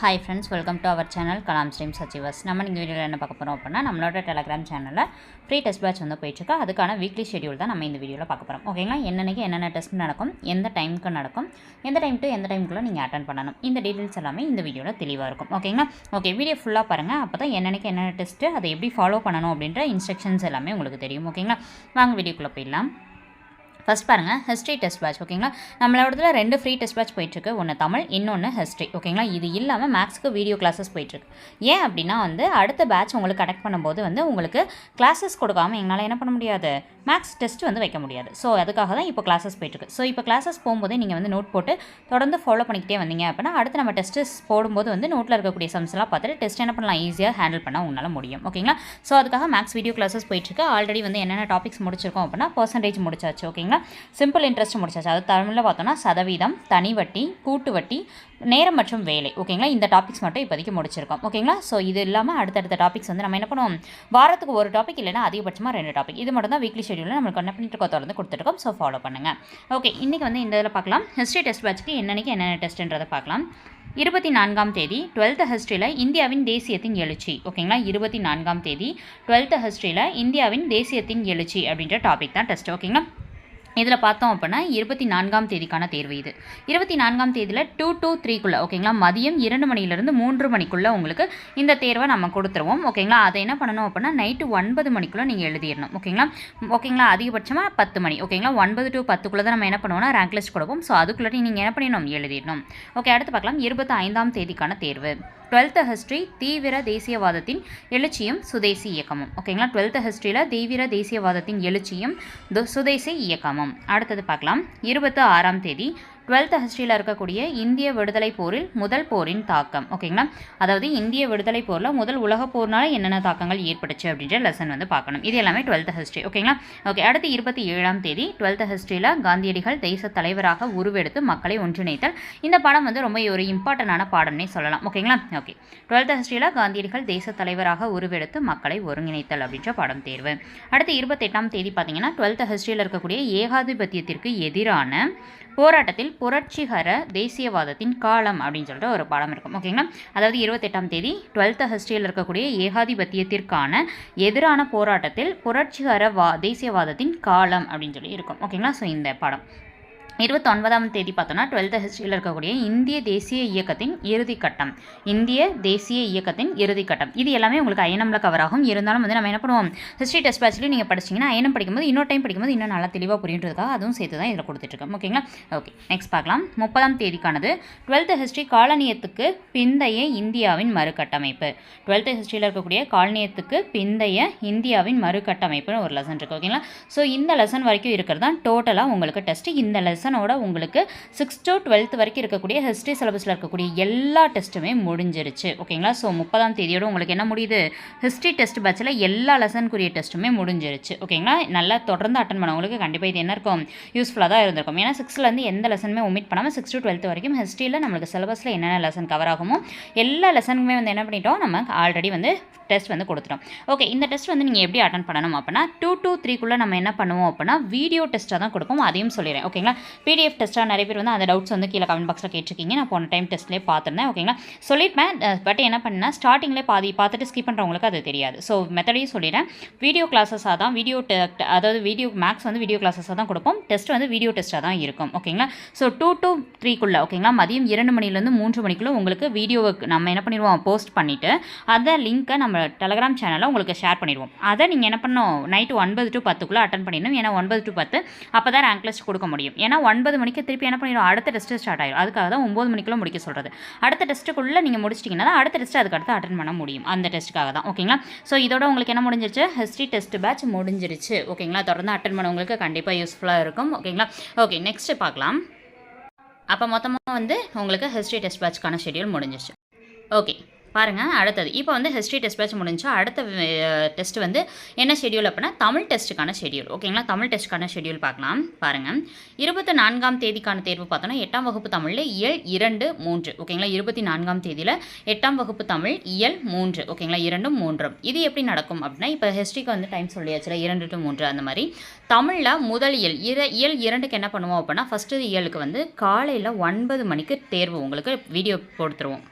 Hi friends welcome to our channel Kalam ஸ்ரீம் சச்சிவாஸ் நம்ம இந்த வீடியோவில் என்ன பார்க்க போகிறோம் அப்படின்னா நம்மளோட டெலகிராம் சேனலில் ஃப்ரீ டெஸ்ட் பேட்ச் வந்து போயிட்டுருக்கு அதுக்கான வீக்லி ஷெடியூல் தான் நம்ம இந்த வீடியோவில் பார்க்க போகிறோம் ஓகேங்களா என்னென்னக்கு என்னென்ன டெஸ்ட் நடக்கும் எந்த டைமுக்கு நடக்கும் எந்த டைம் டு எந்த டைமுக்குள்ளே நீங்கள் அட்டன் பண்ணணும் இந்த டீட்டெயில்ஸ் எல்லாமே இந்த வீடியோவில் தெளிவாக இருக்கும். ஓகேங்களா ஓகே வீடியோ ஃபுல்லாக பாருங்கள் அப்போ தான் என்னென்னக்கு என்னென்ன டெஸ்ட்டு அதை எப்படி ஃபாலோ பண்ணணும் அப்படின்ற இன்ஸ்ட்ரக்ஷன்ஸ் எல்லாமே உங்களுக்கு தெரியும். ஓகேங்களா வாங்க வீடியோக்குள்ளே போயிடலாம். ஃபஸ்ட் பாருங்கள் ஹிஸ்ட்ரி டெஸ்ட் பேட்ச் ஓகேங்களா நம்மளோடதுல ரெண்டு ஃப்ரீ டெஸ்ட் பேட்ச் போயிட்டுருக்கு. ஒன்று தமிழ் இன்னொன்று ஹிஸ்ட்ரி ஓகேங்களா இது இல்லாமல் மேக்ஸுக்கு வீடியோ கிளாஸஸ் போயிட்டுருக்கு. ஏன் அப்படின்னா வந்து அடுத்த பேட்ச் உங்களுக்கு கனெக்ட் பண்ணும்போது வந்து உங்களுக்கு கிளாஸஸ் கொடுக்காம எங்களால் என்ன பண்ண முடியாது? மேக்ஸ் டெஸ்ட் வந்து வைக்க முடியாது. ஸோ அதுக்காக தான் இப்போ கிளாஸஸ் போயிட்டுருக்கு. ஸோ இப்போ கிளாஸஸ் போகும்போதே நீங்கள் வந்து நோட் போட்டு தொடர்ந்து ஃபாலோ பண்ணிக்கிட்டே வந்தீங்க அப்படின்னா அடுத்து நம்ம டெஸ்ட்டு போடும்போது வந்து நோட்டில் இருக்கக்கூடிய சம்ஸ்லாம் பார்த்துட்டு டெஸ்ட் என்ன பண்ணலாம்? ஈஸியாக ஹேண்டில் பண்ண உங்களால் முடியும் ஓகேங்களா ஸோ அதுக்காக மேக்ஸ் வீடியோ கிளாஸஸ் போயிட்டுருக்கு. ஆல்ரெடி வந்து என்னென்ன டாபிக்ஸ் முடிச்சிருக்கோம் அப்படின்னா பர்சன்டேஜ் முடிச்சாச்சு ஓகேங்களா சிம்பிள் இன்ட்ரெஸ்ட் முடிச்சாச்சு. அது தமிழில் பார்த்தோன்னா சதவீதம் தனி வட்டி கூட்டு வட்டி நேரம் மற்றும் வேலை. ஓகேங்களா இந்த டாபிக்ஸ் மட்டும் இப்போதைக்கு முடிச்சிருக்கோம். ஓகேங்களா ஸோ இது இல்லாமல் அடுத்தடுத்த டாபிக்ஸ் வந்து நம்ம என்ன பண்ணுவோம்? வாரத்துக்கு ஒரு டாபிக் இல்லைனா அதிகபட்சமாக ரெண்டு டாபிக் இது மட்டும் தான் வீக்லி ஷெடியூலில் நம்மளுக்கு என்ன பண்ணிட்டு இருக்கோம் தொடர்ந்து கொடுத்துருக்கோம். ஸோ ஃபாலோ பண்ணுங்கள் ஓகே இன்றைக்கி வந்து இந்த இதில் பார்க்கலாம். ஹிஸ்ட்ரி டெஸ்ட் பேட்ச்க்கு என்னென்னக்கு என்னென்ன டெஸ்ட்ன்றதை பார்க்கலாம். இருபத்தி நான்காம் தேதி டுவெல்த் ஹிஸ்ட்ரியில் இந்தியாவின் தேசியத்தின் எழுச்சி. ஓகேங்களா இருபத்தி நான்காம் தேதி டுவெல்த் ஹிஸ்ட்ரியில் இந்தியாவின் தேசியத்தின் எழுச்சி அப்படின்ற டாபிக் தான் டெஸ்ட் ஓகேங்களா இதில் பார்த்தோம் அப்படின்னா இருபத்தி நான்காம் தேதிக்கான தேர்வு இது. இருபத்தி நான்காம் தேதியில் டூ டூ த்ரீக்குள்ளே ஓகேங்களா மதியம் இரண்டு மணிலேருந்து மூன்று மணிக்குள்ளே உங்களுக்கு இந்த தேர்வை நம்ம கொடுத்துருவோம் ஓகேங்களா அதை என்ன பண்ணணும் அப்படின்னா நைட்டு ஒன்பது மணிக்குள்ளே நீங்கள் எழுதிடணும் ஓகேங்களா ஓகேங்களா அதிகபட்சமாக பத்து மணி ஓகேங்களா ஒன்பது டு பத்துக்குள்ளே தான் நம்ம என்ன பண்ணுவோம்னா ரேங்க் லிஸ்ட் கொடுப்போம். ஸோ அதுக்குள்ளே நீங்கள் என்ன பண்ணிடணும்? எழுதிடணும். ஓகே அடுத்து பார்க்கலாம். இருபத்தி ஐந்தாம் தேதிக்கான தேர்வு. டுவெல்த்து ஹிஸ்ட்ரி தீவிர தேசியவாதத்தின் எழுச்சியும் சுதேசி இயக்கமும் ஓகேங்களா டுவெல்த்து ஹிஸ்ட்ரியில் தீவிர தேசியவாதத்தின் எழுச்சியும் சுதேசி இயக்கமும். அடுத்தது பார்க்கலாம். இருபத்து ஆறாம் தேதி டுவெல்த் ஹிஸ்ட்ரியில் இருக்கக்கூடிய இந்திய விடுதலை போரில் முதல் போரின் தாக்கம் ஓகேங்களா? அதாவது இந்திய விடுதலை போரில் முதல் உலக போர்னால என்னென்ன தாக்கங்கள் ஏற்பட்டுச்சு அப்படின்ற லெசன் வந்து பார்க்கணும். இது எல்லாமே டுவெல்த் ஹிஸ்ட்ரி ஓகேங்களா? ஓகே அடுத்து இருபத்தி ஏழாம் தேதி டுவெல்த் ஹிஸ்ட்ரியில் காந்தியடிகள் தேச தலைவராக உருவெடுத்து மக்களை ஒன்றிணைத்தல். இந்த பாடம் வந்து ரொம்ப ஒரு இம்பார்ட்டண்டான பாடம்னே சொல்லலாம் ஓகேங்களா? ஓகே டுவெல்த் ஹிஸ்ட்ரியில் காந்தியடிகள் தேச தலைவராக உருவெடுத்து மக்களை ஒருங்கிணைத்தல் அப்படின்ற பாடம் தேர்வு. அடுத்து இருபத்தெட்டாம் தேதி பார்த்தீங்கன்னா டுவெல்த் ஹிஸ்ட்ரியில் இருக்கக்கூடிய ஏகாதிபத்தியத்திற்கு எதிரான போராட்டத்தில் புரட்சிகர தேசியவாதத்தின் காலம் அப்படின்னு சொல்லிட்டு ஒரு பாடம் இருக்கும். ஓகேங்களா அதாவது இருபத்தெட்டாம் தேதி டுவெல்த் ஹிஸ்ட்ரியில் இருக்கக்கூடிய ஏகாதிபத்தியத்திற்கான எதிரான போராட்டத்தில் புரட்சிகர வா தேசியவாதத்தின் காலம் அப்படின்னு சொல்லி இருக்கும். ஓகேங்களா ஸோ இந்த பாடம். இருபத்தொன்பதாம் தேதி பார்த்தோன்னா டுவெல்த் ஹிஸ்ட்ரியில் இருக்கக்கூடிய இந்திய தேசிய இயக்கத்தின் இறுதிக்கட்டம். இந்திய தேசிய இயக்கத்தின் இறுதிக்கட்டம். இது எல்லாமே உங்களுக்கு ஐஎன்எம்ல கவர் ஆகும். இருந்தாலும் வந்து நம்ம என்ன பண்ணுவோம்? ஹிஸ்ட்ரி டெஸ்ட் பேட்ச்லேயும் நீங்கள் படிச்சிங்கன்னா ஐஎன்எம் படிக்கும்போது இன்னொரு டைம் படிக்கும்போது இன்னும் நல்லா தெளிவாக புரியுன்றதுக்காக அதுவும் சேர்த்து தான் இதில் கொடுத்துட்ருக்கோம் ஓகேங்களா ஓகே நெக்ஸ்ட் பார்க்கலாம். முப்பதாம் தேதிக்கானது. டுவெல்த் ஹிஸ்ட்ரி காலனியத்துக்கு பிந்தைய இந்தியாவின் மறுகட்டமைப்பு. டுவெல்த் ஹிஸ்ட்ரியில் இருக்கக்கூடிய காலனியத்துக்கு பிந்தைய இந்தியாவின் மறுகட்டமைப்புன்னு ஒரு லெசன் இருக்குது ஓகேங்களா ஸோ இந்த லெசன் வரைக்கும் இருக்கிறது தான் டோட்டலாக உங்களுக்கு டெஸ்ட் இந்த லெசன் லெசனோட உங்களுக்கு சிக்ஸ் டு டுவெல்த் வரைக்கும் இருக்கக்கூடிய ஹிஸ்ட்ரி சிலபஸில் இருக்கக்கூடிய எல்லா டெஸ்ட்டுமே முடிஞ்சிருச்சு. ஓகேங்களா ஸோ முப்பதாம் தேதியோட உங்களுக்கு என்ன முடியுது? ஹிஸ்ட்ரி டெஸ்ட் பேட்சில் எல்லா லெசனுக்குரிய டெஸ்ட்டுமே முடிஞ்சிருச்சு. ஓகேங்களா நல்லா தொடர்ந்து அட்டன் பண்ணவங்களுக்கு கண்டிப்பாக இது என்ன இருக்கும்? யூஸ்ஃபுல்லாக தான் இருந்திருக்கும். ஏன்னா சிக்ஸ்த்லேருந்து எந்த லெசனுமே ஒமிட் பண்ணாமல் சிக்ஸ் டு டுவெல்த் வரைக்கும் ஹிஸ்ட்ரியில் நம்மளுக்கு சிலபஸில் என்னென்ன லெசன் கவர் ஆகுமோ எல்லா லெசனுக்குமே வந்து என்ன பண்ணிட்டோம்? நம்ம ஆல்ரெடி வந்து டெஸ்ட் வந்து கொடுத்துட்டோம். ஓகே இந்த டெஸ்ட் வந்து நீங்கள் எப்படி அட்டன் பண்ணணும் அப்படின்னா டூ டூ த்ரீக்குள்ளே நம்ம என்ன பண்ணுவோம் அப்படின்னா வீடியோ டெஸ்ட்டாக தான் கொடுப்போம். அதையும் சொல்லிடுறேன். ஓகேங்களா பிடிஎஃப் டெஸ்ட்டாக நிறைய பேர் வந்து அந்த டவுட்ஸ் வந்து கீழே கமெண்ட் பாக்ஸில் கேட்டிருக்கீங்க. நான் போன டைம் டெஸ்ட்லேயே பார்த்துருந்தேன். ஓகேங்களா சொல்லியிருப்பேன் பட் என்ன பண்ணேன் ஸ்டார்டிங்லேயே பாதி பார்த்துட்டு ஸ்கிப் பண்ணுறவங்களுக்கு அது தெரியாது. ஸோ மெத்தடையும் சொல்லிடுறேன். வீடியோ கிளாஸஸாக தான் வீடியோ அதாவது வீடியோ மேக்ஸ் வந்து வீடியோ கிளாஸஸாக தான் கொடுப்போம். டெஸ்ட் வந்து வீடியோ டெஸ்ட்டாக தான் இருக்கும். ஓகேங்களா ஸோ டூ டூ த்ரீக்குள்ளே ஓகேங்களா மதியம் இரண்டு மணிலேருந்து மூன்று மணிக்குள்ளே உங்களுக்கு வீடியோவுக்கு நம்ம என்ன பண்ணிடுவோம்? போஸ்ட் பண்ணிவிட்டு அந்த லிங்க்கை நம்ம டெலகிராம் சேனலில் உங்களுக்கு ஷேர் பண்ணிடுவோம். அதை நீங்கள் என்ன பண்ணணும்? நைட்டு ஒன்பது டு பத்துக்குள்ளே அட்டன் பண்ணிடணும். ஏன்னா ஒன்பது டு பத்து அப்போ தான் ரேங்க் லிஸ்ட் கொடுக்க முடியும். ஏன்னா ஒன்பது மணிக்கு திருப்பி என்ன பண்ணிடும் அடுத்த டெஸ்ட்டு ஸ்டார்ட் ஆகிடும் அதுக்காக தான் ஒம்பது மணிக்குள்ள முடிக்க சொல்கிறது அடுத்த டெஸ்ட்டுக்குள்ளே நீங்கள் முடிச்சிட்டிங்கன்னா தான் அடுத்த டெஸ்ட் அதுக்கு அடுத்து அட்டன் பண்ண முடியும். அந்த டெஸ்ட்டுக்காக தான். ஓகேங்களா ஸோ இதோட உங்களுக்கு என்ன முடிஞ்சிருச்சு? ஹிஸ்ட்ரி டெஸ்ட் பேட்ச் முடிஞ்சிருச்சு. ஓகேங்களா தொடர்ந்து அட்டன் பண்ணவங்களுக்கு கண்டிப்பாக யூஸ்ஃபுல்லாக இருக்கும். ஓகேங்களா ஓகே நெக்ஸ்ட்டு பார்க்கலாம். அப்போ மொத்தமாக வந்து உங்களுக்கு ஹிஸ்ட்ரி டெஸ்ட் பேட்ச்க்கான ஷெட்யூல் முடிஞ்சிருச்சு. ஓகே பாருங்கள் அடுத்தது. இப்போ வந்து ஹிஸ்ட்ரி டெஸ்ட் பேச்சு முடிஞ்சா அடுத்த டெஸ்ட் வந்து என்ன ஷெட்யூல் அப்படின்னா தமிழ் டெஸ்ட்டுக்கான ஷெட்யூல் ஓகேங்களா தமிழ் டெஸ்ட்டுக்கான ஷெட்யூல் பார்க்கலாம். பாருங்கள் இருபத்தி நான்காம் தேதிக்கான தேர்வு பார்த்தோன்னா எட்டாம் வகுப்பு தமிழில் இயல் இரண்டு மூன்று. ஓகேங்களா இருபத்தி நான்காம் தேதியில் எட்டாம் வகுப்பு தமிழ் இயல் மூன்று. ஓகேங்களா இரண்டும் மூன்றும். இது எப்படி நடக்கும் அப்படின்னா இப்போ ஹிஸ்ட்ரிக்கு வந்து டைம் சொல்லியாச்சுல இரண்டு டு மூன்று அந்த மாதிரி. தமிழில் முதல் இயல் இர இயல் இரண்டுக்கு என்ன பண்ணுவோம் அப்படின்னா ஃபஸ்ட்டு இயலுக்கு வந்து காலையில் ஒன்பது மணிக்கு தேர்வு. உங்களுக்கு வீடியோ கொடுத்துருவோம்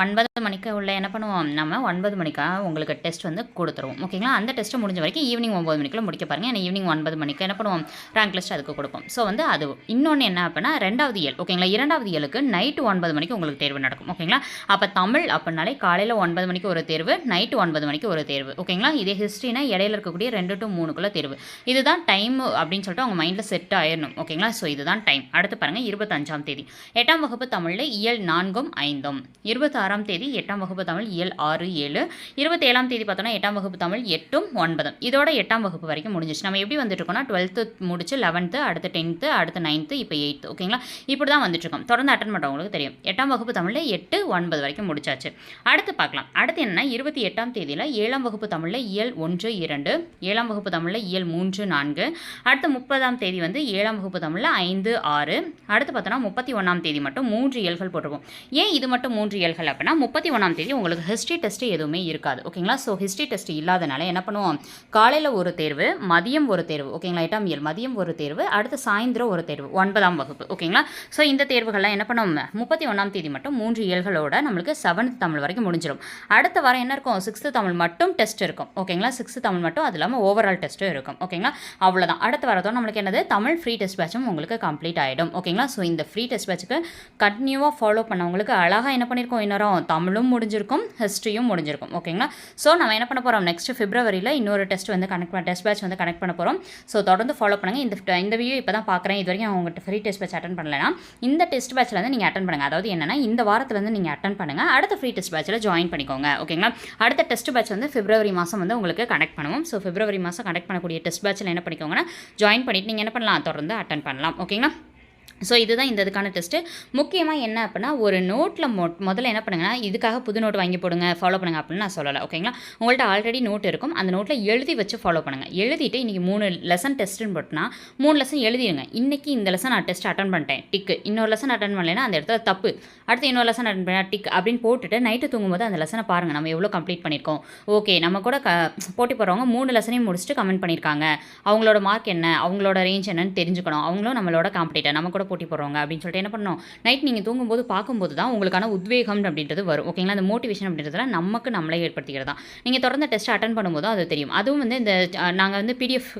ஒன்பது மணிக்கு உள்ள என்ன பண்ணுவோம்? நம்ம ஒன்பது மணிக்காக உங்களுக்கு டெஸ்ட் வந்து கொடுத்துருவோம். ஓகேங்களா அந்த டெஸ்ட்டு முடிஞ்ச வரைக்கும் ஈவினிங் ஒம்பது மணிக்குள்ள முடிக்க பாருங்க. ஏன்னா ஈவினிங் ஒன்பது மணிக்கு என்ன பண்ணுவோம்? ரேங்க் லிஸ்ட் அதுக்கு கொடுப்போம். ஸோ வந்து அது இன்னொன்று என்ன அப்படின்னா ரெண்டாவது இயல். ஓகேங்களா இரண்டாவது இயலுக்கு நைட்டு ஒன்பது மணிக்கு உங்களுக்கு தேர்வு நடக்கும். ஓகேங்களா அப்போ தமிழ் அப்படின்னாலே காலையில் ஒன்பது மணிக்கு ஒரு தேர்வு நைட்டு ஒன்பது மணிக்கு ஒரு தேர்வு. ஓகேங்களா இதே ஹிஸ்ட்ரினா இடையில இருக்கக்கூடிய ரெண்டு டு மூணுக்குள்ள தேர்வு. இதுதான் டைம் அப்படின்னு சொல்லிட்டு அவங்க மைண்டில் செட் ஆயிடணும் ஓகேங்களா ஸோ இதுதான் டைம் அடுத்து பாருங்கள் இருபத்தஞ்சாம் தேதி. எட்டாம் வகுப்பு தமிழில் இயல் நான்கும் ஐந்தும். ஆறாம் தேதி எட்டாம் வகுப்பு தமிழ் இயல் ஆறு ஏழு. இருபத்தி ஏழாம் தேதி பார்த்தோன்னா எட்டாம் வகுப்பு தமிழ் எட்டும் ஒன்பதும். இதோட எட்டாம் வகுப்பு வரைக்கும் முடிஞ்சிச்சு நம்ம எப்படி வந்துட்டுருக்கோம்னா டுவெல்த்து முடிச்சு லெவன்த்து அடுத்து டென்த்து அடுத்து நைன்த்து இப்போ எயித்து ஓகேங்களா இப்படி தான் வந்துட்டு இருக்கோம் தொடர்ந்து அட்டன் பண்ணுறவங்களுக்கு தெரியும். எட்டாம் வகுப்பு தமிழில் எட்டு ஒன்பது வரைக்கும் முடிச்சாச்சு. அடுத்து பார்க்கலாம். அடுத்து என்னன்னா இருபத்தி எட்டாம் தேதியில் ஏழாம் வகுப்பு தமிழில் இயல் ஒன்று இரண்டு ஏழாம் வகுப்பு தமிழில் இயல் மூன்று நான்கு. அடுத்து முப்பதாம் தேதி வந்து ஏழாம் வகுப்பு தமிழில் ஐந்து ஆறு. அடுத்து பார்த்தோன்னா முப்பத்தி ஒன்றாம் தேதி மட்டும் மூன்று இயல்கள் போட்டிருப்போம். ஏன் இது மட்டும் மூன்று இயல்கள் அப்படின்னா முப்பத்தி ஒன்றாம் தேதி உங்களுக்கு ஹிஸ்ட்ரி டெஸ்ட்டு எதுவுமே இருக்காது. ஓகேங்களா ஸோ ஹிஸ்ட்ரி டெஸ்ட் இல்லாதனால என்ன பண்ணுவோம்? காலையில் ஒரு தேர்வு மதியம் ஒரு தேர்வு. ஓகேங்களா எட்டாம் இயல். மதியம் ஒரு தேர்வு அடுத்து சாயந்தரம் ஒரு தேர்வு. ஒன்பதாம் வகுப்பு. ஓகேங்களா ஸோ இந்த தேர்வுகள்லாம் என்ன பண்ணுவோம்? முப்பத்தி ஒன்றாம் தேதி மட்டும் மூன்று இயல்களோட நம்மளுக்கு செவன்த் தமிழ் வரைக்கும் முடிஞ்சிடும் அடுத்த வாரம் என்ன இருக்கும்? சிக்ஸ்த்து தமிழ் மட்டும் டெஸ்ட் இருக்கும். ஓகேங்களா சிக்ஸ்த்து தமிழ் மட்டும் அது இல்லாமல் ஓவரால் டெஸ்ட்டும் இருக்கும். ஓகேங்களா அவ்வளோதான் அடுத்த வாரத்தோட நம்மளுக்கு என்னது? தமிழ் ஃப்ரீ டெஸ்ட் பேட்சும் உங்களுக்கு கம்ப்ளீட் ஆகிடும் ஓகேங்களா ஸோ இந்த ஃப்ரீ டெஸ்ட் பேட்சுக்கு கண்டினியூவாக ஃபாலோ பண்ணவங்களுக்கு அழகாக என்ன பண்ணியிருக்கோம் அப்புறம் தமிழும் முடிஞ்சிருக்கும் ஹிஸ்ட்ரியும் முடிஞ்சிருக்கும். ஓகேங்களா ஸோ நம்ம என்ன பண்ண போகிறோம் நெக்ஸ்ட் பிப்ரவரியில் இன்னொரு டெஸ்ட் வந்து கனெக்ட் பண்ண டெஸ்ட் பேட்ச் வந்து கனெக்ட் பண்ண போகிறோம் ஸோ தொடர்ந்து ஃபாலோ பண்ணுங்கள் இந்த இந்த வீடியோ இப்போ தான் பார்க்குறேன் இது வரைக்கும் அவங்ககிட்ட ஃப்ரீ டெஸ்ட் பேட்ச் அட்டன் பண்ணலனா இந்த டெஸ்ட் பேட்சில் வந்து நீங்கள் அட்டன் பண்ணுங்கள் அதாவது என்னன்னா இந்த வாரத்தில் வந்து நீங்கள் அட்டன் பண்ணுங்கள் அடுத்த ஃப்ரீ டெஸ்ட் பேட்சில் ஜாயின் பண்ணிக்கோங்க. ஓகேங்களா அடுத்த டெஸ்ட் பேட்ச் வந்து பிப்ரவரி மாதம் வந்து உங்களுக்கு கனெக்ட் பண்ணுவோம். ஸோ பிப்ரவரி மாதம் கனெக்ட் பண்ணக்கூடிய டெஸ்ட் பேட்சில் என்ன பண்ணிக்கோங்கன்னா ஜாயின் பண்ணிவிட்டு நீங்கள் என்ன பண்ணலாம்? தொடர்ந்து அட்டன் பண்ணலாம். ஓகேங்களா ஸோ இதுதான் இந்த இதுக்கான டெஸ்ட்டு முக்கியமாக என்ன அப்படின்னா ஒரு நோட்டில் மொ முதல்ல என்ன பண்ணுங்கன்னா இதுக்காக புது நோட் வாங்கி போடுங்க ஃபாலோ பண்ணுங்க அப்படின்னு நான் சொல்லலை ஓகேங்களா உங்கள்கிட்ட ஆல்ரெடி நோட் இருக்கும். அந்த நோட்டில் எழுதி வச்சு ஃபாலோ பண்ணுங்கள் எழுதிட்டு இன்றைக்கி மூணு லெசன் டெஸ்ட்டுன்னு போட்டுனா மூணு லெசன் எழுதிடுங்க இன்றைக்கி இந்த லெசன் நான் டெஸ்ட் அட்டன் பண்ணிட்டேன் டிக்கு இன்னொரு லெசன் அட்டன் பண்ணலைன்னா அந்த இடத்துல தப்பு. அடுத்து இன்னொரு லெசன் அட்டன் பண்ண டிக் அப்படின்னு போட்டுட்டு நைட்டு தூங்கும்போது அந்த லெசனை பாருங்கள் நம்ம எவ்வளோ கம்ப்ளீட் பண்ணியிருக்கோம். ஓகே நம்ம கூட க போட்டி போகிறவங்க மூணு லெசனையும் முடிச்சுட்டு கமெண்ட் பண்ணியிருக்காங்க. அவங்களோட மார்க் என்ன? அவங்களோட ரேஞ்ச் என்னன்னு தெரிஞ்சுக்கணும். அவங்களும் நம்மளோட காம்படிட்டர் நம்ம கூட போட்டி போடுறவங்க அப்படின்னு சொல்லிட்டு என்ன பண்ணணும்? நைட் நீங்கள் தூங்கும்போது பார்க்கும்போது தான் உங்களுக்கான உத்வேகம் அப்படின்றது வரும். ஓகேங்களா அந்த மோட்டிவேஷன் அப்படின்றதுலாம் நமக்கு நம்மளே ஏற்படுத்திக்கிறது தான். நீங்கள் தொடர்ந்து டெஸ்ட் அட்டன் பண்ணும்போது அது தெரியும். அதுவும் வந்து இந்த நாங்கள் வந்து பிடிஎஃப்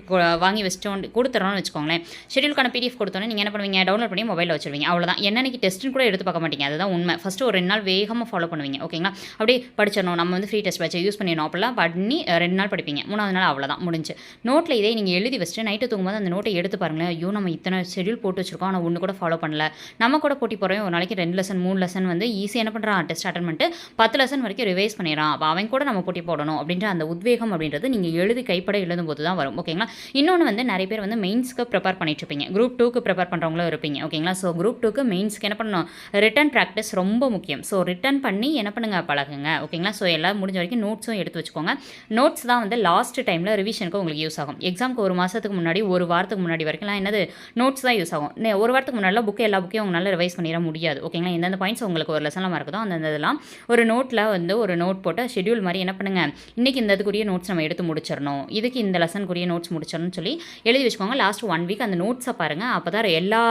வாங்கி வச்சிட்டோம் கொடுத்துறோம்னு வச்சுக்கோங்களேன். ஷெடியூலுக்கான பிடிஎஃப் கொடுத்தோன்னே நீங்கள் என்ன பண்ணுவீங்க? டவுன்லோட் பண்ணி மொபைலில் வச்சுருவீங்க. அவ்வளோதான் என்னன்னைக்கு டெஸ்ட்டுன்னு கூட எடுத்து பார்க்க மாட்டீங்க. அதுதான் உண்மை. ஃபஸ்ட்டு ஒரு ரெண்டு நாள் வேகமாக ஃபாலோ பண்ணுவீங்க. ஓகேங்களா அப்படியே படிச்சிடணும். நம்ம வந்து ஃப்ரீ டெஸ்ட் வச்சு யூஸ் பண்ணிடணும். அப்படிலாம் பண்ணி ரெண்டு நாள் படிப்பீங்க. மூணாவது நாள் அவ்வளோதான் முடிஞ்சு. நோட்டில் இதே நீங்கள் எழுதி வச்சுட்டு நைட்டு தூங்கும்போது அந்த நோட்டை எடுத்து பாருங்களேன். ஐயோ நம்ம இத்தனை ஷெடியூல் போட்டு வச்சுருக்கோம். ஆனால் ஒன்று கூட ஃபாலோ பண்ணல. நம்ம கூட போட்டி போகிறவன் ஒரு நாளைக்கு ரெண்டு லெசன் மூணு லெசன் வந்து ஈஸியாக என்ன பண்ணுறான் டெஸ்ட் அட்டன் பண்ணிட்டு பத்து லெசன் வரைக்கும் ரிவைஸ் பண்ணிடுறான். அப்போ அவன் கூட நம்ம போட்டி போடணும் அப்படின்ற அந்த உத்வேகம் அப்படின்றது நீங்கள் எழுதி கைப்பட எழுதும் போது தான் வரும் ஓகேங்களா இன்னொன்று வந்து நிறைய பேர் வந்து மெயின்ஸ்க்கு ப்ரிப்பேர் பண்ணிட்டு இருப்பீங்க. குரூப் டூக்கு ப்ரிப்பேர் பண்ணுறவங்களும் இருப்பீங்க. ஓகேங்களா ஸோ குரூப் டூக்கு மெயின்ஸ்க்கு என்ன பண்ணணும்? ரிட்டன் ப்ராக்டிஸ் ரொம்ப முக்கியம். ஸோ ரிட்டன் பண்ணி என்ன பண்ணுங்க? பழகுங்க. ஓகேங்களா ஸோ எல்லாம் முடிஞ்ச வரைக்கும் நோட்ஸும் எடுத்து வச்சுக்கோங்க. நோட்ஸ் தான் வந்து லாஸ்ட் டைமில் ரிவிஷனுக்கு உங்களுக்கு யூஸ் ஆகும். எக்ஸாமுக்கு ஒரு மாதத்துக்கு முன்னாடி ஒரு வாரத்துக்கு முன்னாடி வரைக்கும்லாம் என்னது? நோட்ஸ் தான் யூஸ் ஆகும். ஒரு வாரத்துக்கு முன்னாடிலாம் புக்கு எல்லா புக்கையும் உங்களால் ரிவைஸ் பண்ணிட முடியாது. ஓகேங்களா எந்தெந்த பாயிண்ட்ஸ் உங்களுக்கு ஒரு லெசனில் இருக்குதோ அந்தந்த இதெல்லாம் ஒரு நோட்டில் வந்து ஒரு நோட் போட்டு ஷெட்யூல் மாதிரி என்ன பண்ணுங்க? இன்றைக்கி இந்த இதுக்குரிய நோட்ஸ் நம்ம எடுத்து முடிச்சிடணும். இதுக்கு இந்த லெசனுக்குரிய நோட்ஸ் முடிச்சிடணும்னு சொல்லி எழுதி வச்சுக்கோங்க. லாஸ்ட் ஒன் வீக் அந்த நோட்ஸை பாருங்கள் அப்போ தான் எல்லா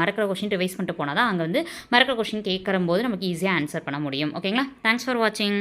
மறக்கிற கொஷின் ரிவைஸ் பண்ணிட்டு போனால் தான் அங்கே வந்து மறக்கிற கொஷின் கேட்குற போது நமக்கு ஈஸியாக ஆன்சர் பண்ண முடியும். ஓகேங்களா தேங்க்ஸ் ஃபார் வாட்சிங்